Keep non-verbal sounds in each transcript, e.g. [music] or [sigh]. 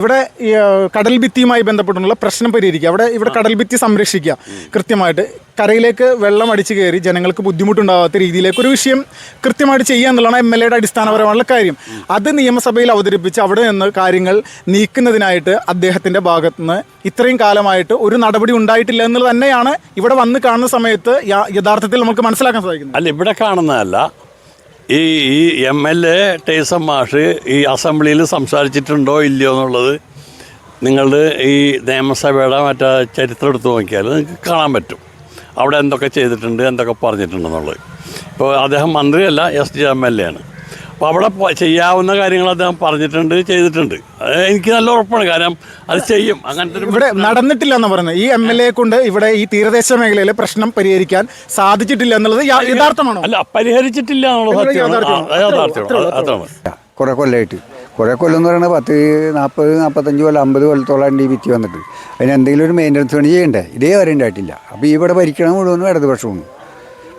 ഇവിടെ കടൽ ഭിത്തിയുമായി ബന്ധപ്പെട്ടുള്ള പ്രശ്നം പരിഹരിക്കുക. അവിടെ ഇവിടെ കടൽ ഭിത്തി സംരക്ഷിക്കുക. കൃത്യമായിട്ട് കരയിലേക്ക് വെള്ളം അടിച്ചു കയറി ജനങ്ങൾക്ക് ബുദ്ധിമുട്ടുണ്ടാകാത്ത രീതിയിലേക്ക് ഒരു വിഷയം കൃത്യമായിട്ട് ചെയ്യുക എന്നുള്ളതാണ് എം എൽ എയുടെ അടിസ്ഥാനപരമായുള്ള കാര്യം. അത് നിയമസഭയിൽ അവതരിപ്പിച്ച് അവിടെ നിന്ന് കാര്യങ്ങൾ നീക്കുന്നതിനായിട്ട് അദ്ദേഹത്തിന്റെ ഭാഗത്തുനിന്ന് ഇത്രയും കാലമായിട്ട് ഒരു നടപടി ഉണ്ടായിട്ടില്ല എന്നുള്ളത് തന്നെയാണ് ഇവിടെ വന്ന് കാണുന്ന സമയത്ത് യഥാർത്ഥത്തിൽ നമുക്ക് മനസ്സിലാക്കാൻ സാധിക്കുന്നത്. അല്ല ഇവിടെ കാണുന്നതല്ല. ഈ ഈ എം എൽ എ ടേസം മാഷ് ഈ അസംബ്ലിയിൽ സംസാരിച്ചിട്ടുണ്ടോ ഇല്ലയോ എന്നുള്ളത് നിങ്ങളുടെ ഈ നിയമസഭയുടെ മറ്റേ ചരിത്രം എടുത്ത് നോക്കിയാൽ നിങ്ങൾക്ക് കാണാൻ പറ്റും. അവിടെ എന്തൊക്കെ ചെയ്തിട്ടുണ്ട് എന്തൊക്കെ പറഞ്ഞിട്ടുണ്ടെന്നുള്ളത്. ഇപ്പോൾ അദ്ദേഹം മന്ത്രിയല്ല S D M L A ആണ്. അപ്പോൾ അവിടെ ചെയ്യാവുന്ന കാര്യങ്ങൾ അദ്ദേഹം പറഞ്ഞിട്ടുണ്ട് ചെയ്തിട്ടുണ്ട്. എനിക്ക് നല്ല ഉറപ്പാണ്. കാരണം അത് ചെയ്യും. അങ്ങനത്തെ ഒരു ഇവിടെ നടന്നിട്ടില്ല എന്ന് പറയുന്നത്. ഈ എം എൽ എ കൊണ്ട് ഇവിടെ ഈ തീരദേശ മേഖലയിലെ പ്രശ്നം പരിഹരിക്കാൻ സാധിച്ചിട്ടില്ല എന്നുള്ളത് യഥാർത്ഥമാണോ? അല്ല പരിഹരിച്ചിട്ടില്ല എന്നുള്ളത് കുറേ കൊല്ലമായിട്ട് കുറേ കൊല്ലം എന്ന് പറയുന്നത് പത്ത് നാൽപ്പത് നാൽപ്പത്തഞ്ച് കൊല്ലം അമ്പത് കൊല്ലത്തോളം ഈ വിറ്റി വന്നിട്ട്. അതിന് എന്തെങ്കിലും ഒരു മെയിന്റനൻസ് പണി ചെയ്യണ്ടേ? ഇതേ വരെ ഉണ്ടായിട്ടില്ല. അപ്പോൾ ഇവിടെ ഭരിക്കണം മുഴുവൻ ഇടതുപക്ഷമാണ്.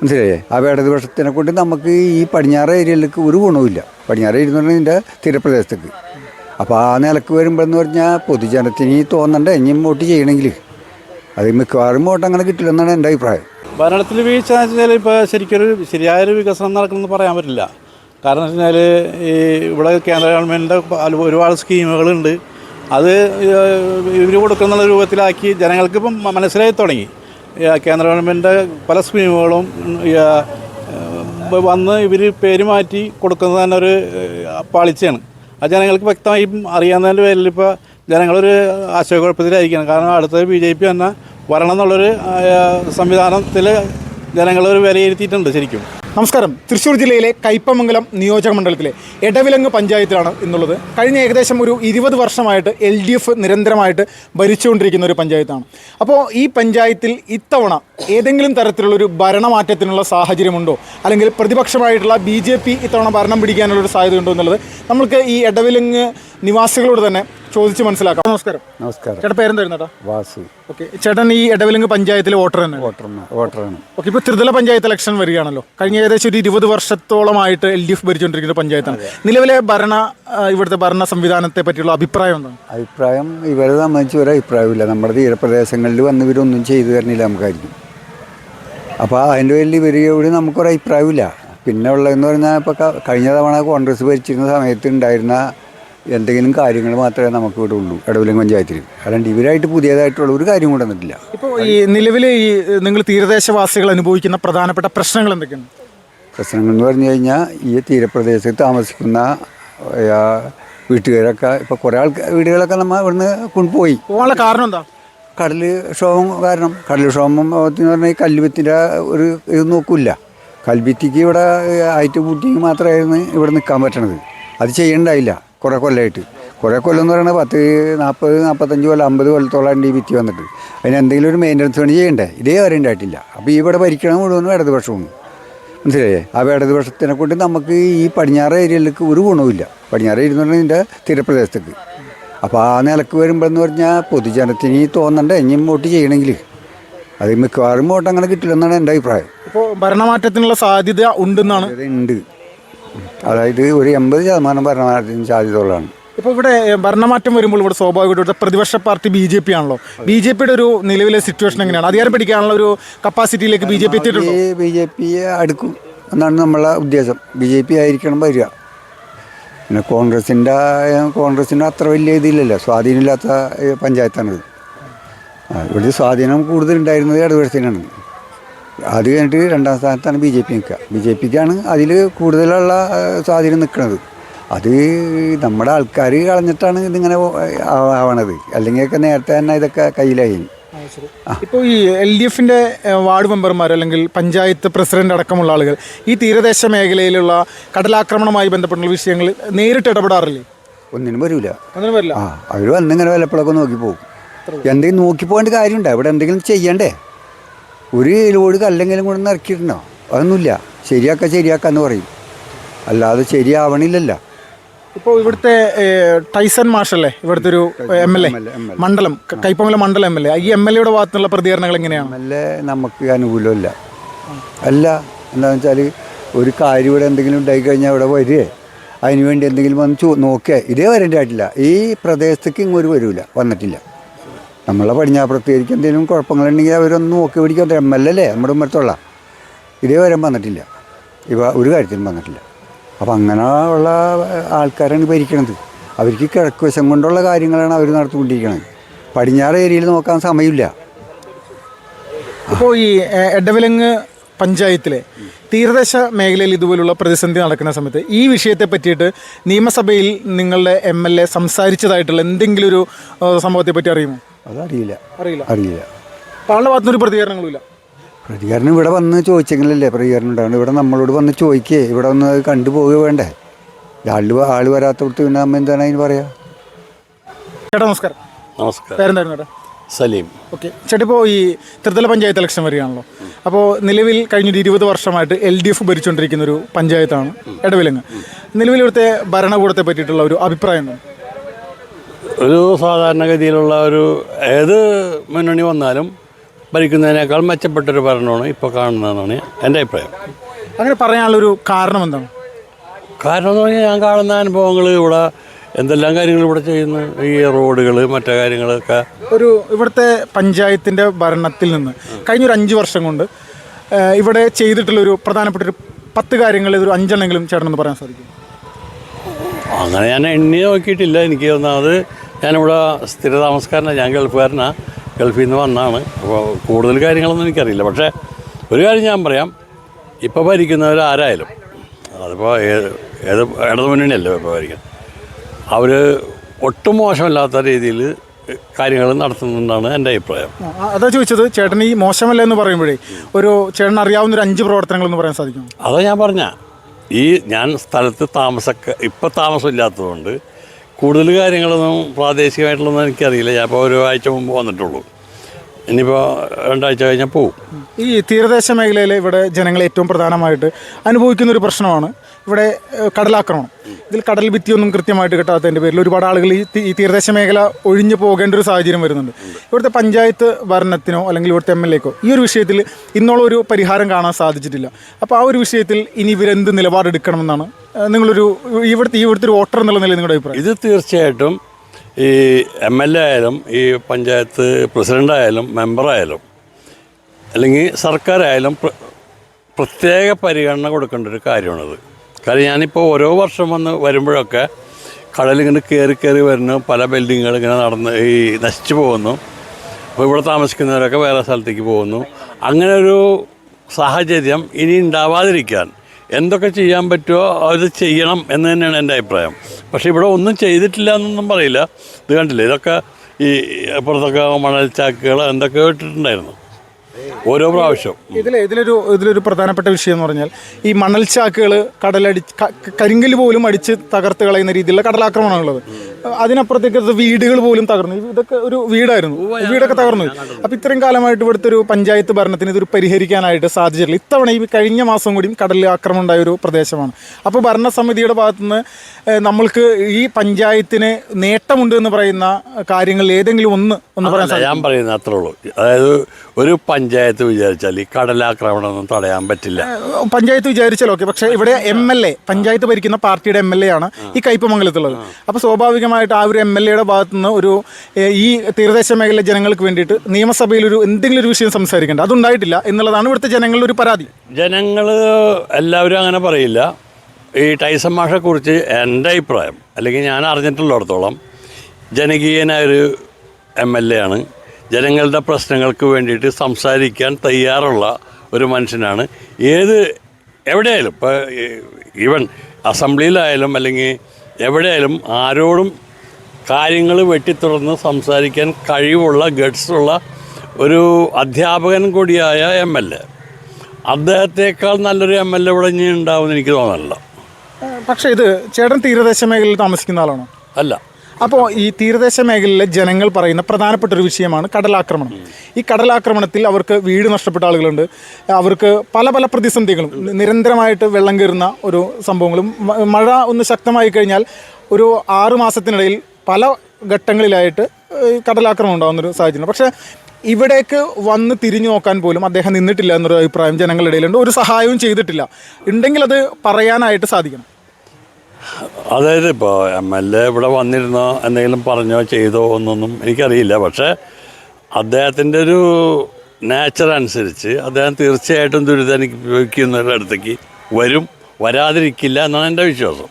മനസ്സിലായേ ആ ദിവസത്തിനെ കൊണ്ട് നമുക്ക് ഈ പടിഞ്ഞാറ് ഏരിയയിലേക്ക് ഒരു ഗുണവുമില്ല. പടിഞ്ഞാറ് ഏരിയ എന്ന് പറഞ്ഞാൽ ഇതിന്റെ തീരപ്രദേശത്തേക്ക്. അപ്പോൾ ആ നിലയ്ക്ക് വരുമ്പോഴെന്ന് പറഞ്ഞാൽ പൊതുജനത്തിന് ഈ തോന്നണ്ടേ? ഇനിയും വോട്ട് ചെയ്യണമെങ്കിൽ. അത് മിക്കവാറും വോട്ട് അങ്ങനെ കിട്ടില്ലെന്നാണ് എന്റെ അഭിപ്രായം. ഭരണത്തിൽ വീഴ്ച എന്ന് വെച്ചാൽ ഇപ്പോൾ ശരിക്കൊരു ശരിയായൊരു വികസനം നടക്കണമെന്ന് പറയാൻ പറ്റില്ല. കാരണം എന്ന് വെച്ചാൽ ഈ ഇവിടെ കേന്ദ്ര ഗവൺമെന്റിന്റെ ഒരുപാട് സ്കീമുകളുണ്ട്. അത് ഇവർ കൊടുക്കുന്ന രൂപത്തിലാക്കി ജനങ്ങൾക്ക് ഇപ്പം മനസ്സിലായി തുടങ്ങി. കേന്ദ്ര ഗവൺമെന്റ് പല സ്കീമുകളും വന്ന് ഇവർ പേര് മാറ്റി കൊടുക്കുന്നത് തന്നെ ഒരു പാളിച്ചയാണ്. അത് ജനങ്ങൾക്ക് വ്യക്തമായി അറിയാവുന്നതിന്റെ പേരിൽ ഇപ്പോൾ ജനങ്ങളൊരു ആശയക്കുഴപ്പത്തിലായിരിക്കണം കാരണം അടുത്തത് ബി ജെ പി തന്നെ വരണം എന്നുള്ളൊരു സംവിധാനത്തിൽ ജനങ്ങളൊരു വിലയിരുത്തിയിട്ടുണ്ട് ശരിക്കും. നമസ്കാരം. തൃശ്ശൂർ ജില്ലയിലെ കൈപ്പമംഗലം നിയോജക മണ്ഡലത്തിലെ എടവിലങ്ങ് പഞ്ചായത്തിലാണ് എന്നുള്ളത് കഴിഞ്ഞ ഏകദേശം ഒരു ഇരുപത് വർഷമായിട്ട് എൽ ഡി എഫ് നിരന്തരമായിട്ട് ഭരിച്ചുകൊണ്ടിരിക്കുന്ന ഒരു പഞ്ചായത്താണ്. അപ്പോൾ ഈ പഞ്ചായത്തിൽ ഇത്തവണ ഏതെങ്കിലും തരത്തിലുള്ളൊരു ഭരണമാറ്റത്തിനുള്ള സാഹചര്യമുണ്ടോ? അല്ലെങ്കിൽ പ്രതിപക്ഷമായിട്ടുള്ള ബി ജെ പി ഇത്തവണ ഭരണം പിടിക്കാനുള്ളൊരു സാധ്യതയുണ്ടോ എന്നുള്ളത് നമ്മൾക്ക് ഈ എടവിലങ്ങ് നിവാസികളോട് തന്നെ ചോദിച്ച് മനസ്സിലാക്കാം. നമസ്കാരം. നമസ്കാരം. ചേട്ടാ പേരെന്തായിരുന്നു ചേട്ടാ വാസു. ഓക്കെ. ചേട്ടൻ ഈ എടവിലങ്ങ് പഞ്ചായത്തിലെ വോട്ടർ തന്നെ. വോട്ടറാണ്. ഓക്കെ ഇപ്പോൾ ത്രിതല പഞ്ചായത്ത് ഇലക്ഷൻ വരികയാണല്ലോ. കഴിഞ്ഞ ഏകദേശം ഒരു ഇരുപത് വർഷത്തോളമായിട്ട് എൽ ഡി എഫ് ഭരിച്ചുകൊണ്ടിരിക്കുന്ന പഞ്ചായത്താണ്. നിലവിലെ ഭരണ ഇവിടുത്തെ ഭരണ സംവിധാനത്തെ പറ്റിയുള്ള അഭിപ്രായം എന്താണ്? അഭിപ്രായം ഇവരെ സംബന്ധിച്ച് ഒരു അഭിപ്രായമില്ല നമ്മുടെ തീരപ്രദേശങ്ങളിൽ വന്ന് ഇവരൊന്നും ചെയ്തു തരണില്ല നമുക്കായിരിക്കും. അപ്പോൾ അതിന്റെ പേരിൽ ഇവരോട് നമുക്കൊരു അഭിപ്രായമില്ല പിന്നെ ഉള്ളതെന്ന് പറഞ്ഞാൽ ഇപ്പോൾ കഴിഞ്ഞ തവണ കോൺഗ്രസ് ഭരിച്ചിരുന്ന സമയത്ത് ഉണ്ടായിരുന്ന എന്തെങ്കിലും കാര്യങ്ങൾ മാത്രമേ നമുക്ക് ഇവിടെ ഉള്ളൂ. ഇടവിലം പഞ്ചായത്തിൽ അല്ലാണ്ട് ഇവരായിട്ട് പുതിയതായിട്ടുള്ള ഒരു കാര്യം കൂടെ വന്നിട്ടില്ല. ഇപ്പോൾ ഈ നിലവിൽ ഈ നിങ്ങൾ തീരദേശവാസികൾ അനുഭവിക്കുന്ന പ്രധാനപ്പെട്ട പ്രശ്നങ്ങൾ എന്തൊക്കെയാണ്? പ്രശ്നങ്ങൾ എന്ന് പറഞ്ഞു കഴിഞ്ഞാൽ ഈ തീരപ്രദേശത്ത് താമസിക്കുന്ന വീട്ടുകാരൊക്കെ ഇപ്പോൾ കുറേ ആൾക്കാർ വീടുകളൊക്കെ നമ്മൾ ഇവിടുന്ന് കൊണ്ടുപോയി. പോകാനുള്ള കാരണം എന്താ? കടൽ ക്ഷോഭം കാരണം. കടൽ ക്ഷോഭം എന്ന് പറഞ്ഞാൽ ഈ കല്ലുവിത്തിന്റെ ഒരു ഇത് നോക്കില്ല. കൽഭിത്തിക്ക് ഇവിടെ ആയിട്ട് കൂട്ടി മാത്രമായിരുന്നു ഇവിടെ നിൽക്കാൻ പറ്റണത്. അത് ചെയ്യണ്ടായില്ല. കുറേ കൊല്ലമായിട്ട് കുറേ കൊല്ലം എന്ന് പറയുന്നത് പത്ത് നാൽപ്പത് നാൽപ്പത്തഞ്ച് കൊല്ലം അമ്പത് കൊല്ലത്തോളം ഈ വിറ്റി വന്നിട്ട്. അതിന് എന്തെങ്കിലും ഒരു മെയിന്റനൻസ് പണി ചെയ്യണ്ടേ? ഇതേ വരെ ഉണ്ടായിട്ടില്ല. അപ്പോൾ ഇവിടെ ഭരിക്കണം മുഴുവനും ഇടതുപക്ഷമാണ്. മനസ്സിലായേ? ആ ഇടതുപക്ഷത്തിനെ കൊണ്ട് നമുക്ക് ഈ പടിഞ്ഞാറ് ഏരിയയിലേക്ക് ഒരു ഗുണവുമില്ല. പടിഞ്ഞാറ് ഏരിയ എന്ന് പറഞ്ഞാൽ ഇതിന്റെ തീരപ്രദേശത്തേക്ക്. അപ്പോൾ ആ നിലയ്ക്ക് വരുമ്പോഴെന്ന് പറഞ്ഞാൽ പൊതുജനത്തിന് ഈ തോന്നണ്ടേ? ഇനിയും വോട്ട് ചെയ്യണമെങ്കിൽ. അത് മിക്കവാറും വോട്ട് അങ്ങനെ കിട്ടില്ലെന്നാണ് എന്റെ അഭിപ്രായം. ഇപ്പോൾ ഭരണമാറ്റത്തിനുള്ള സാധ്യത ഉണ്ടെന്നാണ്? ഉണ്ട്. അതായത് ഒരു എൺപത് ശതമാനം ഭരണമാറ്റത്തിന് സാധ്യതയുള്ളതാണ്. ഇപ്പോൾ ഇവിടെ ഭരണമാറ്റം വരുമ്പോൾ ഇവിടെ സ്വാഭാവികമായിട്ടും ഇവിടെ പ്രതിപക്ഷ പാർട്ടി ബി ജെ പി ആണല്ലോ. ബി ജെ പിയുടെ ഒരു നിലവിലെ സിറ്റുവേഷൻ എങ്ങനെയാണ്? അധികാരം പിടിക്കാനുള്ള ഒരു കപ്പാസിറ്റിയിലേക്ക് ബി ജെ പി എത്തിയിട്ടുണ്ടോ? ബി ജെ പിയെ അടുക്കും. എന്നാണ് നമ്മളെ ഉദ്ദേശം. ബി ജെ പി ആയിരിക്കണം വരിക. പിന്നെ കോൺഗ്രസിന്റെ കോൺഗ്രസിന്റെ അത്ര വലിയ ഇതില്ലല്ലോ. സ്വാധീനമില്ലാത്ത പഞ്ചായത്താണിത്. ഇവിടെ സ്വാധീനം കൂടുതലുണ്ടായിരുന്നത് ഇടതുപക്ഷത്തിനാണ്. അത് കഴിഞ്ഞിട്ട് രണ്ടാം സ്ഥാനത്താണ് ബി ജെ പി നിൽക്കുക. ബി ജെ പിക്കാണ് അതിൽ കൂടുതലുള്ള സ്വാധീനം നിൽക്കുന്നത്. അത് നമ്മുടെ ആൾക്കാർ കളഞ്ഞിട്ടാണ് ഇതിങ്ങനെ ആവണത്. അല്ലെങ്കിൽ ഒക്കെ നേരത്തെ തന്നെ ഇതൊക്കെ കയ്യിലായി. ഇപ്പോൾ ഈ എൽ ഡി എഫിന്റെ വാർഡ് മെമ്പർമാർ അല്ലെങ്കിൽ പഞ്ചായത്ത് പ്രസിഡന്റ് അടക്കമുള്ള ആളുകൾ ഈ തീരദേശ മേഖലയിലുള്ള കടലാക്രമണവുമായി ബന്ധപ്പെട്ടുള്ള വിഷയങ്ങൾ നേരിട്ട് ഇടപെടാറില്ലേ? ഒന്നിനും വരില്ല അങ്ങനെ വരില്ല. ആ അവർ വന്നിങ്ങനെ വല്ലപ്പോഴൊക്കെ നോക്കി പോകും എന്തെങ്കിലും നോക്കി പോകേണ്ട കാര്യമുണ്ടോ? ഇവിടെ എന്തെങ്കിലും ചെയ്യണ്ടേ? ഒരു ലോഡ് കല്ലെങ്കിലും കൊണ്ട് ഇറക്കിയിട്ടുണ്ടോ? അതൊന്നുമില്ല. ശരിയാക്ക ശരിയാക്കാന്ന് പറയും. അല്ലാതെ ശരിയാവണില്ലല്ലോ. ഇപ്പോൾ ഇവിടുത്തെ ടൈസൺ മാഷല്ലേ ഇവിടുത്തെ ഒരു എം എൽ എ. മണ്ഡലം കൈപ്പമല മണ്ഡലം എം എൽ എ. ഈ എം എൽ എയുടെ ഭാഗത്തുള്ള പ്രതികരണങ്ങൾ എങ്ങനെയാണ്? എം എൽ എ നമുക്ക് അനുകൂലമല്ല. അല്ല എന്താണെന്ന് വെച്ചാൽ ഒരു കാര്യം ഇവിടെ എന്തെങ്കിലും ഉണ്ടായി കഴിഞ്ഞാൽ ഇവിടെ വരികയെ അതിനുവേണ്ടി എന്തെങ്കിലും വന്ന് നോക്കുക ഇതേ വരേണ്ടതായിട്ടില്ല. ഈ പ്രദേശത്തേക്ക് ഇങ്ങോട്ട് വരില്ല വന്നിട്ടില്ല. നമ്മളെ പടിഞ്ഞാപ്പുറത്തേക്ക് എന്തെങ്കിലും കുഴപ്പങ്ങളുണ്ടെങ്കിൽ അവരൊന്നും നോക്കി പിടിക്കാൻ എം എൽ അല്ലേ? നമ്മുടെ ഉമ്മരത്തുള്ള ഇതേ വരാൻ വന്നിട്ടില്ല. ഇവ ഒരു കാര്യത്തിനും വന്നിട്ടില്ല. അപ്പം അങ്ങനെ ഉള്ള ആൾക്കാരാണ് ഭരിക്കണത്. അവർക്ക് കിഴക്ക് വശം കൊണ്ടുള്ള കാര്യങ്ങളാണ് അവർ നടത്തിക്കൊണ്ടിരിക്കുന്നത് പടിഞ്ഞാറ് ഏരിയയിൽ നോക്കാൻ സമയമില്ല. അപ്പോൾ ഈ എടവിലങ്ങ് പഞ്ചായത്തിലെ തീരദേശ മേഖലയിൽ ഇതുപോലുള്ള പ്രതിസന്ധി നടക്കുന്ന സമയത്ത് ഈ വിഷയത്തെ പറ്റിയിട്ട് നിയമസഭയിൽ നിങ്ങളുടെ എം എൽ എ സംസാരിച്ചതായിട്ടുള്ള എന്തെങ്കിലും ഒരു സംഭവത്തെ പറ്റി അറിയുമോ? അതറിയില്ല. അറിയില്ല. അറിയില്ല. പാളുടെ ആളുടെ ഭാഗത്തുനിന്നൊരു പ്രതികരണങ്ങളുമില്ല? പ്രതികരണം ഇവിടെ വന്ന് ചോദിച്ചെങ്കിലല്ലേ പ്രതികരണം ഉണ്ടാവണം ഇവിടെ നമ്മളോട് വന്ന് ചോദിക്കേ. ഇവിടെ വന്ന് അത് കണ്ടുപോവുക വേണ്ടേ? ആൾ ആൾ വരാത്തടത്ത് പിന്നെ നമ്മ എന്താണ് അതിന് പറയാ? ചേട്ടാ നമസ്കാരം. നമസ്കാരം. പേരെന്തായിരുന്നു ചേട്ടാ? സലീം. ഓക്കെ. ചേട്ടാ ഇപ്പോൾ ഈ ത്രിതല പഞ്ചായത്ത് ഇലക്ഷൻ വരികയാണല്ലോ. അപ്പോൾ നിലവിൽ കഴിഞ്ഞൊരു ഇരുപത് വർഷമായിട്ട് എൽ ഡി എഫ് ഭരിച്ചുകൊണ്ടിരിക്കുന്ന ഒരു പഞ്ചായത്താണ് ഇടവിലങ്ങ് നിലവിൽ ഇവിടുത്തെ ഭരണകൂടത്തെ പറ്റിയിട്ടുള്ള ഒരു അഭിപ്രായം ഒരു സാധാരണഗതിയിലുള്ള ഒരു ഏത് മുന്നണി വന്നാലും ഭരിക്കുന്നതിനേക്കാൾ മെച്ചപ്പെട്ടൊരു ഭരണമാണ് ഇപ്പോൾ കാണുന്നതെന്നാണ് എന്റെ അഭിപ്രായം. അങ്ങനെ പറയാനുള്ളൊരു കാരണം എന്താണ്? കാരണം എന്ന് പറഞ്ഞാൽ ഞാൻ കാണുന്ന അനുഭവങ്ങൾ ഇവിടെ എന്തെല്ലാം കാര്യങ്ങൾ ഇവിടെ ചെയ്യുന്നു? ഈ റോഡുകൾ മറ്റു കാര്യങ്ങളൊക്കെ? ഒരു ഇവിടുത്തെ പഞ്ചായത്തിന്റെ ഭരണത്തിൽ നിന്ന് കഴിഞ്ഞ ഒരു അഞ്ച് വർഷം കൊണ്ട് ഇവിടെ ചെയ്തിട്ടുള്ള ഒരു പ്രധാനപ്പെട്ട ഒരു പത്ത് കാര്യങ്ങൾ ഒരു അഞ്ചെണ്ണെങ്കിലും ചേട്ടനെന്ന് പറയാൻ സാധിക്കും അങ്ങനെ ഞാൻ എണ്ണി നോക്കിയിട്ടില്ല. എനിക്ക് ഒന്നാമത് ഞാനിവിടെ സ്ഥിര താമസക്കാരനാണ് ഞാൻ ഗൾഫുകാരനാണ് ഗൾഫിൽ നിന്ന് വന്നാണ്. അപ്പോൾ കൂടുതൽ കാര്യങ്ങളൊന്നും എനിക്കറിയില്ല. പക്ഷേ ഒരു കാര്യം ഞാൻ പറയാം. ഇപ്പോൾ ഭരിക്കുന്നവർ ആരായാലും അതിപ്പോൾ ഏത് ഏത് ഇടതുമുന്നണിയല്ലോ ഇപ്പോൾ ഭരിക്കുന്നത്? അവർ ഒട്ടും മോശമല്ലാത്ത രീതിയിൽ കാര്യങ്ങൾ നടത്തുന്നുണ്ടെന്നാണ് എന്റെ അഭിപ്രായം. അതാ ചോദിച്ചത് ചേട്ടൻ ഈ മോശമല്ല എന്ന് പറയുമ്പോഴേ ഒരു ചേട്ടൻ അറിയാവുന്ന ഒരു അഞ്ച് പ്രവർത്തനങ്ങൾ എന്ന് പറയാൻ സാധിക്കും അതാ ഞാൻ പറഞ്ഞ ഈ ഞാൻ സ്ഥലത്ത് താമസക്ക ഇപ്പം താമസമില്ലാത്തതുകൊണ്ട് കൂടുതൽ കാര്യങ്ങളൊന്നും പ്രാദേശികമായിട്ടുള്ളതൊന്നും എനിക്കറിയില്ല. ഞാൻ ഇപ്പോൾ ഒരു ആഴ്ച മുമ്പ് വന്നിട്ടുള്ളൂ. ഇനിയിപ്പോൾ രണ്ടാഴ്ച കഴിഞ്ഞാൽ പോവും. ഈ തീരദേശ മേഖലയിൽ ഇവിടെ ജനങ്ങൾ ഏറ്റവും പ്രധാനമായിട്ട് അനുഭവിക്കുന്ന ഒരു പ്രശ്നമാണ് ഇവിടെ കടലാക്രമണം. ഇതിൽ കടൽ ഭിത്തിയൊന്നും കൃത്യമായിട്ട് കിട്ടാത്തതിന്റെ പേരിൽ ഒരുപാട് ആളുകൾ ഈ തീരദേശ മേഖല ഒഴിഞ്ഞു പോകേണ്ട ഒരു സാഹചര്യം വരുന്നുണ്ട്. ഇവിടുത്തെ പഞ്ചായത്ത് ഭരണത്തിനോ അല്ലെങ്കിൽ ഇവിടുത്തെ എം എൽ എക്കോ ഈ ഒരു വിഷയത്തിൽ ഇന്നോളം ഒരു പരിഹാരം കാണാൻ സാധിച്ചിട്ടില്ല. അപ്പോൾ ആ ഒരു വിഷയത്തിൽ ഇനി ഇവരെന്ത് നിലപാടെടുക്കണമെന്നാണ് നിങ്ങളൊരു ഇവിടുത്തെ ഇവിടുത്തെ ഒരു വോട്ടർ എന്നുള്ള നിലയിൽ നിങ്ങളുടെ അഭിപ്രായം? ഇത് തീർച്ചയായിട്ടും ഈ എം എൽ എ ആയാലും ഈ പഞ്ചായത്ത് പ്രസിഡന്റായാലും മെമ്പറായാലും അല്ലെങ്കിൽ സർക്കാരായാലും പ്ര- പ്രത്യേക പരിഗണന കൊടുക്കേണ്ട ഒരു കാര്യമാണത്. കാര്യം ഞാനിപ്പോൾ ഓരോ വർഷം വന്ന് വരുമ്പോഴൊക്കെ കടലിങ്ങനെ കയറി കയറി വരുന്നു. പല ബിൽഡിങ്ങുകൾ ഇങ്ങനെ നടന്ന് ഈ നശിച്ചു പോകുന്നു. അപ്പോൾ ഇവിടെ താമസിക്കുന്നവരൊക്കെ വേറെ സ്ഥലത്തേക്ക് പോകുന്നു. അങ്ങനെ ഒരു സാഹചര്യം ഇനി ഉണ്ടാവാതിരിക്കാൻ എന്തൊക്കെ ചെയ്യാൻ പറ്റുമോ അത് ചെയ്യണം എന്ന് തന്നെയാണ് എന്റെ അഭിപ്രായം. പക്ഷേ ഇവിടെ ഒന്നും ചെയ്തിട്ടില്ല എന്നൊന്നും പറയില്ല. ഇത് കണ്ടില്ല? ഇതൊക്കെ ഈ അപ്പുറത്തൊക്കെ മണൽ ചാക്കുകൾ എന്തൊക്കെ ഇട്ടിട്ടുണ്ടായിരുന്നു. ഓരോ പ്രാവശ്യം. ഇതിൽ ഇതിലൊരു ഇതിലൊരു പ്രധാനപ്പെട്ട വിഷയം എന്ന് പറഞ്ഞാൽ ഈ മണൽ ചാക്കുകൾ കടലടി കരിങ്കല്ല് പോലും അടിച്ച് തകർത്ത് കളയുന്ന രീതിയിലുള്ള കടലാക്രമണമാണുള്ളത്. അതിനപ്പുറത്തേക്ക് വീടുകൾ പോലും തകർന്നു. ഇത് ഇതൊക്കെ ഒരു വീടായിരുന്നു. വീടൊക്കെ തകർന്നു. അപ്പോൾ ഇത്രയും കാലമായിട്ട് ഇവിടുത്തെ ഒരു പഞ്ചായത്ത് ഭരണത്തിന് ഇതൊരു പരിഹരിക്കാനായിട്ട് സാധിച്ചിട്ടില്ല. ഇത്തവണ ഈ കഴിഞ്ഞ മാസം കൂടിയും കടലിൽ ആക്രമണം ഉണ്ടായ ഒരു പ്രദേശമാണ്. അപ്പോൾ ഭരണസമിതിയുടെ ഭാഗത്തുനിന്ന് നമ്മൾക്ക് ഈ പഞ്ചായത്തിന് നേട്ടമുണ്ട് എന്ന് പറയുന്ന കാര്യങ്ങളിൽ ഏതെങ്കിലും ഒന്ന് ഒന്ന് പറയാൻ ഞാൻ പറയുന്നത് അത്രേ ഉള്ളൂ. അതായത് ഒരു പഞ്ചായത്ത് വിചാരിച്ചാൽ ഈ കടലാക്രമണം ഒന്നും തടയാൻ പറ്റില്ല. പഞ്ചായത്ത് വിചാരിച്ചാൽ ഓക്കെ പക്ഷേ ഇവിടെ എം എൽ എ പഞ്ചായത്ത് ഭരിക്കുന്ന പാർട്ടിയുടെ എം എൽ എ ആണ് ഈ കയ്പമംഗലത്തുള്ളത്. അപ്പോൾ സ്വാഭാവികമായിട്ട് ആ ഒരു എം എൽ എയുടെ ഭാഗത്തു നിന്ന് ഒരു ഈ തീരദേശ മേഖല ജനങ്ങൾക്ക് വേണ്ടിയിട്ട് നിയമസഭയിൽ ഒരു എന്തെങ്കിലും ഒരു വിഷയം സംസാരിക്കേണ്ട. അതുണ്ടായിട്ടില്ല എന്നുള്ളതാണ് ഇവിടുത്തെ ജനങ്ങളുടെ ഒരു പരാതി. ജനങ്ങൾ എല്ലാവരും അങ്ങനെ പറയില്ല. ഈ ടൈസൺ മാഷെക്കുറിച്ച് എന്റെ അഭിപ്രായം അല്ലെങ്കിൽ ഞാൻ അറിഞ്ഞിട്ടുള്ളിടത്തോളം ജനകീയനായ ഒരു എം എൽ എ ആണ്. ജനങ്ങളുടെ പ്രശ്നങ്ങൾക്ക് വേണ്ടിയിട്ട് സംസാരിക്കാൻ തയ്യാറുള്ള ഒരു മനുഷ്യനാണ്. ഏത് എവിടെയായാലും ഇപ്പോൾ ഈവൻ അസംബ്ലിയിലായാലും അല്ലെങ്കിൽ എവിടെയായാലും ആരോടും കാര്യങ്ങൾ വെട്ടിത്തുറന്ന് സംസാരിക്കാൻ കഴിവുള്ള ഗഡ്സുള്ള ഒരു അധ്യാപകൻ കൂടിയായ എം എൽ എ. അദ്ദേഹത്തേക്കാൾ നല്ലൊരു എം എൽ എ ഇവിടെ ഇനി ഉണ്ടാവുമെന്ന് എനിക്ക് തോന്നുന്നില്ല. പക്ഷേ ഇത് ചേട്ടൻ തീരദേശ മേഖലയിൽ താമസിക്കുന്ന ആളാണോ? അല്ല. അപ്പോൾ ഈ തീരദേശ മേഖലയിലെ ജനങ്ങൾ പറയുന്ന പ്രധാനപ്പെട്ട ഒരു വിഷയമാണ് കടലാക്രമണം. ഈ കടലാക്രമണത്തിൽ അവർക്ക് വീട് നഷ്ടപ്പെട്ട ആളുകളുണ്ട്. അവർക്ക് പല പല പ്രതിസന്ധികളും നിരന്തരമായിട്ട് വെള്ളം കയറുന്ന ഒരു സംഭവങ്ങളും മഴ ഒന്ന് ശക്തമായി കഴിഞ്ഞാൽ ഒരു ആറു മാസത്തിനിടയിൽ പല ഘട്ടങ്ങളിലായിട്ട് കടലാക്രമണം ഉണ്ടാകുന്നൊരു സാഹചര്യം പക്ഷേ ഇവിടേക്ക് വന്ന് തിരിഞ്ഞു നോക്കാൻ പോലും അദ്ദേഹം നിന്നിട്ടില്ല എന്നൊരു അഭിപ്രായം ജനങ്ങളുടെ ഇടയിലുണ്ട്. ഒരു സഹായവും ചെയ്തിട്ടില്ല. ഉണ്ടെങ്കിൽ അത് പറയാനായിട്ട് സാധിക്കണം. അതായത് ഇപ്പോൾ എം എൽ എ ഇവിടെ വന്നിരുന്നോ എന്തെങ്കിലും പറഞ്ഞോ ചെയ്തോ എന്നൊന്നും എനിക്കറിയില്ല. പക്ഷേ അദ്ദേഹത്തിന്റെ ഒരു നേച്ചർ അനുസരിച്ച് അദ്ദേഹം തീർച്ചയായിട്ടും ദുരിതമനുഭവിക്കുന്നവരുടെ അടുത്തേക്ക് വരും വരാതിരിക്കില്ല എന്നാണ് എന്റെ വിശ്വാസം.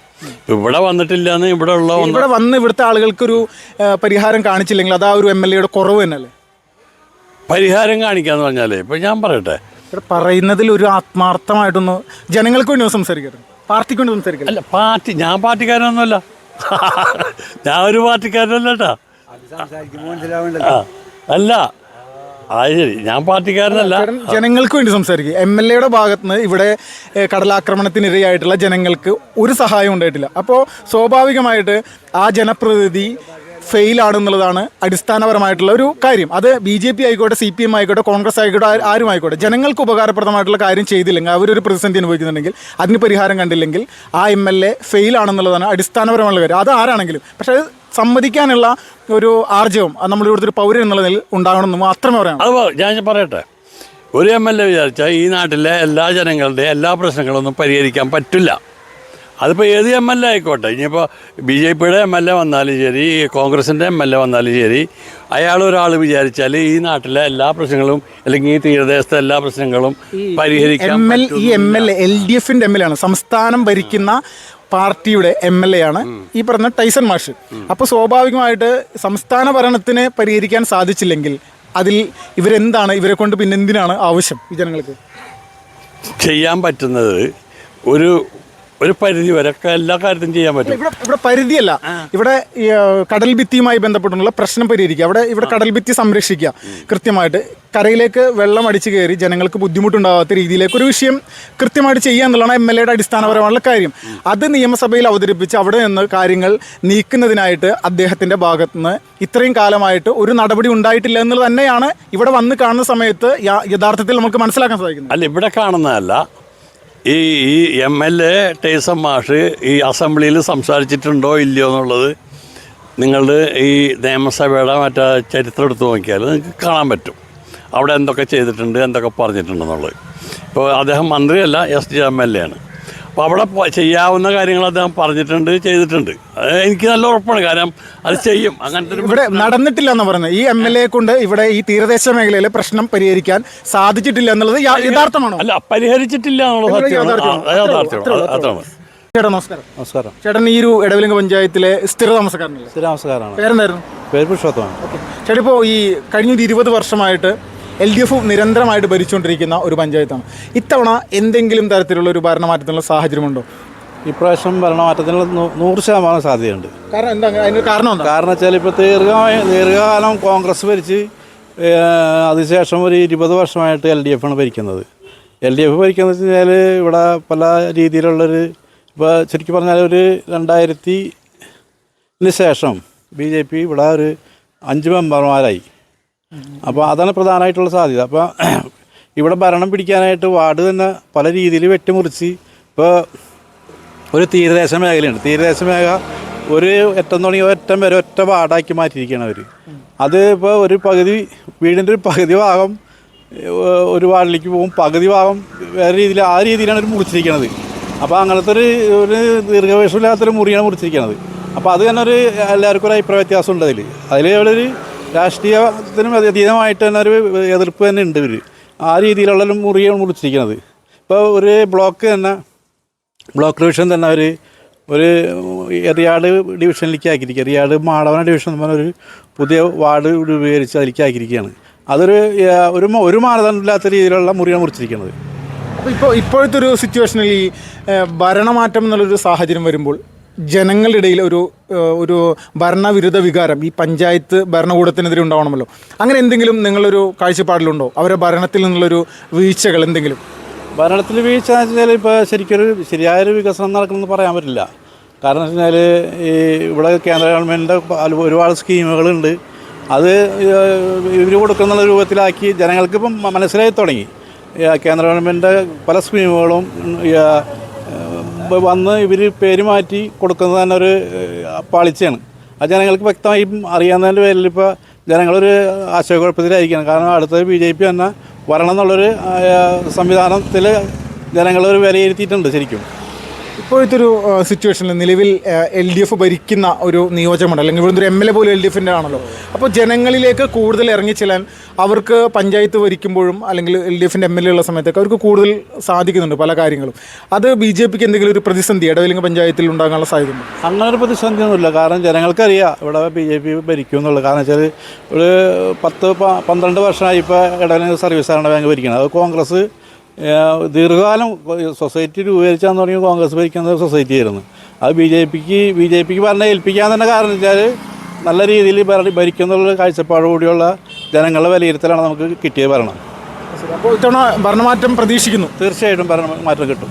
ഇവിടെ വന്നിട്ടില്ല എന്ന് ഇവിടെ ഉള്ള ഇവിടെ വന്ന് ഇവിടുത്തെ ആളുകൾക്കൊരു പരിഹാരം കാണിച്ചില്ലെങ്കിൽ അതാ ആ ഒരു എം എൽ എയുടെ കുറവ് തന്നെയല്ലേ? പരിഹാരം കാണിക്കാന്ന് പറഞ്ഞാലേ ഇപ്പം ഞാൻ പറയട്ടെ. പറയുന്നതിൽ ഒരു ആത്മാർത്ഥമായിട്ടൊന്ന് ജനങ്ങൾക്ക് വേണ്ടി ഒന്ന് സംസാരിക്കട്ടെ സംസാരിക്കില്ല? അല്ല പാർട്ടി ഞാൻ പാർട്ടിക്കാരനൊന്നുമല്ല. ഞാൻ ഒരു പാർട്ടിക്കാരനല്ല കേട്ടാ. അല്ല. അത് ശരി. ഞാൻ പാർട്ടിക്കാരനല്ല. ജനങ്ങൾക്ക് വേണ്ടി സംസാരിക്കുക എം എൽ എയുടെ ഭാഗത്ത് നിന്ന് ഇവിടെ കടലാക്രമണത്തിനിരയായിട്ടുള്ള ജനങ്ങൾക്ക് ഒരു സഹായം ഉണ്ടായിട്ടില്ല. അപ്പോൾ സ്വാഭാവികമായിട്ട് ആ ജനപ്രതിനിധി ഫെയിൽ ആണെന്നുള്ളതാണ് അടിസ്ഥാനപരമായിട്ടുള്ള ഒരു കാര്യം. അത് ബി ജെ പി ആയിക്കോട്ടെ സി പി എം ആയിക്കോട്ടെ കോൺഗ്രസ് ആയിക്കോട്ടെ ആരും ആയിക്കോട്ടെ ജനങ്ങൾക്ക് ഉപകാരപ്രദമായിട്ടുള്ള കാര്യം ചെയ്തില്ലെങ്കിൽ അവരൊരു പ്രതിസന്ധി അനുഭവിക്കുന്നുണ്ടെങ്കിൽ അതിന് പരിഹാരം കണ്ടില്ലെങ്കിൽ ആ എം എൽ എ ഫെയിൽ ആണെന്നുള്ളതാണ് അടിസ്ഥാനപരമായുള്ള കാര്യം. അത് ആരാണെങ്കിലും പക്ഷേ അത് സമ്മതിക്കാനുള്ള ഒരു ആർജവം അത് നമ്മുടെ ഇവിടുത്തെ ഒരു പൗരൻ എന്നുള്ള നിലയിൽ ഉണ്ടാകണമെന്ന് മാത്രമേ പറയാം അത് ഞാൻ പറയട്ടെ ഒരു എം എൽ എ വിചാരിച്ചാൽ ഈ നാട്ടിലെ എല്ലാ ജനങ്ങളുടെയും എല്ലാ പ്രശ്നങ്ങളൊന്നും പരിഹരിക്കാൻ പറ്റില്ല. അതിപ്പോൾ ഏത് എം എൽ എ ആയിക്കോട്ടെ? ഇനിയിപ്പോൾ ബി ജെ പിയുടെ എം എൽ എ വന്നാലും ശരി കോൺഗ്രസിന്റെ എം എൽ എ വന്നാലും ശരി അയാൾ ഒരാൾ വിചാരിച്ചാൽ ഈ നാട്ടിലെ എല്ലാ പ്രശ്നങ്ങളും അല്ലെങ്കിൽ ഈ തീരദേശത്തെ എല്ലാ പ്രശ്നങ്ങളും പരിഹരിക്കാൻ ഈ എം എൽ എൽ ഡി എഫിന്റെ എം എൽ എ ആണ്. സംസ്ഥാനം ഭരിക്കുന്ന പാർട്ടിയുടെ എം എൽ എ ആണ് ഈ പറഞ്ഞ ടൈസൺ മാഷ്. അപ്പോൾ സ്വാഭാവികമായിട്ട് സംസ്ഥാന ഭരണത്തിന് പരിഹരിക്കാൻ സാധിച്ചില്ലെങ്കിൽ അതിൽ ഇവരെന്താണ്? ഇവരെ കൊണ്ട് പിന്നെ എന്തിനാണ് ആവശ്യം ഈ ജനങ്ങൾക്ക്? ചെയ്യാൻ പറ്റുന്നത് ഒരു ഒരു പരിധി വരെ എല്ലാ കാര്യത്തിനും ചെയ്യാൻ പറ്റും. ഇവിടെ ഇവിടെ പരിധിയല്ല. ഇവിടെ കടൽ ഭിത്തിയുമായി ബന്ധപ്പെട്ടുള്ള പ്രശ്നം പരിഹരിക്കുക. അവിടെ ഇവിടെ കടൽ ഭിത്തി സംരക്ഷിക്കുക. കൃത്യമായിട്ട് കരയിലേക്ക് വെള്ളം അടിച്ചു കയറി ജനങ്ങൾക്ക് ബുദ്ധിമുട്ടുണ്ടാകാത്ത രീതിയിലേക്ക് ഒരു വിഷയം കൃത്യമായിട്ട് ചെയ്യുക എന്നുള്ളതാണ് എം എൽ എയുടെ അടിസ്ഥാനപരമായുള്ള കാര്യം. അത് നിയമസഭയിൽ അവതരിപ്പിച്ച് അവിടെ നിന്ന് കാര്യങ്ങൾ നീക്കുന്നതിനായിട്ട് അദ്ദേഹത്തിന്റെ ഭാഗത്ത് നിന്ന് ഇത്രയും കാലമായിട്ട് ഒരു നടപടി ഉണ്ടായിട്ടില്ല എന്നുള്ളത് തന്നെയാണ് ഇവിടെ വന്ന് കാണുന്ന സമയത്ത് യഥാർത്ഥത്തിൽ നമുക്ക് മനസ്സിലാക്കാൻ സാധിക്കുന്നത്. അല്ല ഇവിടെ കാണുന്നതല്ല. ഈ ഈ എം എൽ എ ടേസം മാഷ് ഈ അസംബ്ലിയിൽ സംസാരിച്ചിട്ടുണ്ടോ ഇല്ലയോ എന്നുള്ളത് നിങ്ങളുടെ ഈ നിയമസഭയുടെ മറ്റേ ചരിത്രം എടുത്ത് നോക്കിയാൽ നിങ്ങൾക്ക് കാണാൻ പറ്റും. അവിടെ എന്തൊക്കെ ചെയ്തിട്ടുണ്ട് എന്തൊക്കെ പറഞ്ഞിട്ടുണ്ടെന്നുള്ളത്. ഇപ്പോൾ അദ്ദേഹം മന്ത്രിയല്ല S D M L A ആണ്. അപ്പോൾ അവിടെ ചെയ്യാവുന്ന കാര്യങ്ങൾ അദ്ദേഹം പറഞ്ഞിട്ടുണ്ട് ചെയ്തിട്ടുണ്ട്. അത് എനിക്ക് നല്ല ഉറപ്പാണ് കാരണം അത് ചെയ്യും. അങ്ങനത്തെ ഇവിടെ നടന്നിട്ടില്ല എന്ന് പറയുന്നത് ഈ എം എൽ എ കൊണ്ട് ഇവിടെ ഈ തീരദേശ മേഖലയിലെ പ്രശ്നം പരിഹരിക്കാൻ സാധിച്ചിട്ടില്ല എന്നുള്ളത് യഥാർത്ഥമാണോ? അല്ല പരിഹരിച്ചിട്ടില്ല എന്നുള്ളത് എന്നുള്ളത് യാഥാർത്ഥ്യമാണ്. യാഥാർത്ഥ്യമാണ്. അത് അതാണ് ചേട്ടാ നമസ്കാരം. നമസ്കാരം. ചേട്ടൻ ഈ ഒരു ഇടവലിംഗ പഞ്ചായത്തിലെ സ്ഥിര താമസക്കാരനല്ലേ സ്ഥിര നമസ്കാരമാണ് പേരെന്തായിരുന്നു? പേര് പുരുഷോത്തമാണ് ചേട്ടാ ഇപ്പോൾ ഈ കഴിഞ്ഞൊരു ഇരുപത് വർഷമായിട്ട് എൽ ഡി എഫ് നിരന്തരമായിട്ട് ഭരിച്ചുകൊണ്ടിരിക്കുന്ന ഒരു പഞ്ചായത്താണ്. ഇത്തവണ എന്തെങ്കിലും തരത്തിലുള്ള ഒരു ഭരണമാറ്റത്തിനുള്ള സാഹചര്യമുണ്ടോ? ഇപ്രാവശ്യം ഭരണമാറ്റത്തിന് നൂ- നൂറ് ശതമാനം സാധ്യതയുണ്ട്. കാരണം എന്താ അതിന് കാരണം എന്താ കാരണം വെച്ചാൽ ഇപ്പോൾ ദീർഘമായ ദീർഘകാലം കോൺഗ്രസ് ഭരിച്ച് അതിനുശേഷം ഒരു ഇരുപത് വർഷമായിട്ട് എൽ ഡി എഫാണ് ഭരിക്കുന്നത്. എൽ ഡി എഫ് ഭരിക്കുന്നത് വെച്ച് കഴിഞ്ഞാൽ ഇവിടെ പല രീതിയിലുള്ളൊരു ഇപ്പോൾ ശരിക്കും പറഞ്ഞാൽ ഒരു രണ്ടായിരത്തിന് ശേഷം ബി ജെ പി ഇവിടെ ഒരു അഞ്ച് മെമ്പർമാരായി. അപ്പോൾ അതാണ് പ്രധാനമായിട്ടുള്ള സാധ്യത. അപ്പോൾ [clears throat] ഇവിടെ ഭരണം പിടിക്കാനായിട്ട് വാർഡ് തന്നെ പല രീതിയിൽ വെട്ടിമുറിച്ച് ഇപ്പോൾ ഒരു തീരദേശ മേഖലയുണ്ട്. തീരദേശ മേഖല ഒരു എറ്റം തുടങ്ങി ഒറ്റം വരെ ഒറ്റ വാർഡാക്കി മാറ്റിയിരിക്കുകയാണ് അവർ അത് ഇപ്പോൾ ഒരു പകുതി വീടിന്റെ ഒരു പകുതി ഭാഗം ഒരു വാർഡിലേക്ക് പോകും. പകുതി ഭാഗം വേറെ രീതിയിൽ ആ രീതിയിലാണ് അവർ മുറിച്ചിരിക്കുന്നത് അപ്പോൾ അങ്ങനത്തെ ഒരു ഒരു ദീർഘവേഷമില്ലാത്തൊരു മുറിയാണ് മുറിച്ചിരിക്കുന്നത് അപ്പോൾ അത് തന്നെ ഒരു എല്ലാവർക്കും ഒരു അഭിപ്രായ വ്യത്യാസം ഉണ്ട് അതിൽ അതിൽ ഒരു രാഷ്ട്രീയത്തിനും അതീതമായിട്ട് തന്നെ ഒരു എതിർപ്പ് തന്നെ ഉണ്ട് ഇവർ ആ രീതിയിലുള്ള മുറിയാണ് മുറിച്ചിരിക്കുന്നത് ഇപ്പോൾ ഒരു ബ്ലോക്ക് തന്നെ ബ്ലോക്ക് ഡിവിഷൻ തന്നെ അവർ ഒരു എറിയാട് ഡിവിഷനിലേക്ക് ആക്കിയിരിക്കുക എറിയാട് മാടവന ഡിവിഷൻ എന്ന് പറഞ്ഞ ഒരു പുതിയ വാർഡ് രൂപീകരിച്ച് അതിലേക്ക് ആക്കിയിരിക്കുകയാണ്. അതൊരു ഒരു ഒരു മാനദണ്ഡമില്ലാത്ത രീതിയിലുള്ള മുറിയാണ് മുറിച്ചിരിക്കുന്നത്. ഇപ്പോൾ ഇപ്പോഴത്തെ ഒരു സിറ്റുവേഷനിൽ ഈ ഭരണമാറ്റം എന്നുള്ളൊരു സാഹചര്യം വരുമ്പോൾ ജനങ്ങളുടെ ഇടയിൽ ഒരു ഒരു ഭരണവിരുദ്ധ വികാരം ഈ പഞ്ചായത്ത് ഭരണകൂടത്തിനെതിരെ ഉണ്ടാവണമല്ലോ. അങ്ങനെ എന്തെങ്കിലും നിങ്ങളൊരു കാഴ്ചപ്പാടിലുണ്ടോ? അവരെ ഭരണത്തിൽ നിന്നുള്ളൊരു വീഴ്ചകൾ എന്തെങ്കിലും? ഭരണത്തിൽ വീഴ്ച എന്ന് വെച്ചാൽ ഇപ്പോൾ ശരിക്കൊരു ശരിയായൊരു വികസനം നടക്കണമെന്ന് പറയാൻ പറ്റില്ല. കാരണം എന്ന് വെച്ചാൽ ഈ ഇവിടെ കേന്ദ്ര ഗവൺമെന്റിന്റെ ഒരുപാട് സ്കീമുകളുണ്ട്. അത് ഇവർ കൊടുക്കുന്ന രൂപത്തിലാക്കി ജനങ്ങൾക്ക് ഇപ്പം മനസ്സിലായി തുടങ്ങി. കേന്ദ്ര ഗവൺമെന്റിന്റെ പല സ്കീമുകളും വന്ന് ഇവർ പേര് മാറ്റി കൊടുക്കുന്നത് തന്നെ ഒരു പാളിച്ചയാണ്. അത് ജനങ്ങൾക്ക് വ്യക്തമായി അറിയാവുന്നതിന്റെ പേരിൽ ഇപ്പോൾ ജനങ്ങളൊരു ആശയക്കുഴപ്പത്തിലായിരിക്കണം കാരണം അടുത്ത ബി ജെ പി തന്നെ വരണം എന്നുള്ളൊരു സംവിധാനത്തിൽ ജനങ്ങളൊരു വിലയിരുത്തിയിട്ടുണ്ട് ശരിക്കും. ഇപ്പോഴത്തെ ഒരു സിറ്റുവേഷനിൽ നിലവിൽ എൽ ഡി എഫ് ഭരിക്കുന്ന ഒരു നിയോജകമണ്ഡലം അല്ലെങ്കിൽ ഇവിടുന്ന് ഒരു എം എൽ എ പോലും എൽ ഡി എഫിന്റെ ആണല്ലോ. അപ്പോൾ ജനങ്ങളിലേക്ക് കൂടുതൽ ഇറങ്ങിച്ചെല്ലാൻ അവർക്ക് പഞ്ചായത്ത് ഭരിക്കുമ്പോഴും അല്ലെങ്കിൽ എൽ ഡി എഫിന്റെ എം എൽ എ ഉള്ള സമയത്തൊക്കെ അവർക്ക് കൂടുതൽ സാധിക്കുന്നുണ്ട് പല കാര്യങ്ങളും. അത് ബി ജെ പിക്ക് എന്തെങ്കിലും ഒരു പ്രതിസന്ധി ഇടവലിംഗ പഞ്ചായത്തിൽ ഉണ്ടാകാനുള്ള സാധ്യതയുണ്ട്? അങ്ങനെ ഒരു പ്രതിസന്ധിയൊന്നുമില്ല. കാരണം ജനങ്ങൾക്കറിയാം ഇവിടെ ബി ജെ പി ഭരിക്കും എന്നുള്ളത് കാരണം വെച്ചാൽ ഒരു പത്ത് പന്ത്രണ്ട് വർഷമായി ഇപ്പോൾ ഇടവന സർവീസ് ബാങ്ക് ഭരിക്കുന്നത് അത് കോൺഗ്രസ് ദീർഘകാലം സൊസൈറ്റി രൂപീകരിച്ചാന്ന് തുടങ്ങി കോൺഗ്രസ് ഭരിക്കുന്ന സൊസൈറ്റി ആയിരുന്നു. അത് ബി ജെ പിക്ക് ബി ജെ പിക്ക് ഭരണം ഏൽപ്പിക്കാൻ തന്നെ കാരണം വെച്ചാൽ നല്ല രീതിയിൽ ഭരണ ഭരിക്കുന്നുള്ള കാഴ്ചപ്പാടുകൂടിയുള്ള ജനങ്ങളുടെ വിലയിരുത്തലാണ് നമുക്ക് കിട്ടിയ ഭരണം. അപ്പോൾ ഇത്തവണ ഭരണമാറ്റം പ്രതീക്ഷിക്കുന്നു. തീർച്ചയായിട്ടും ഭരണമാറ്റം കിട്ടും.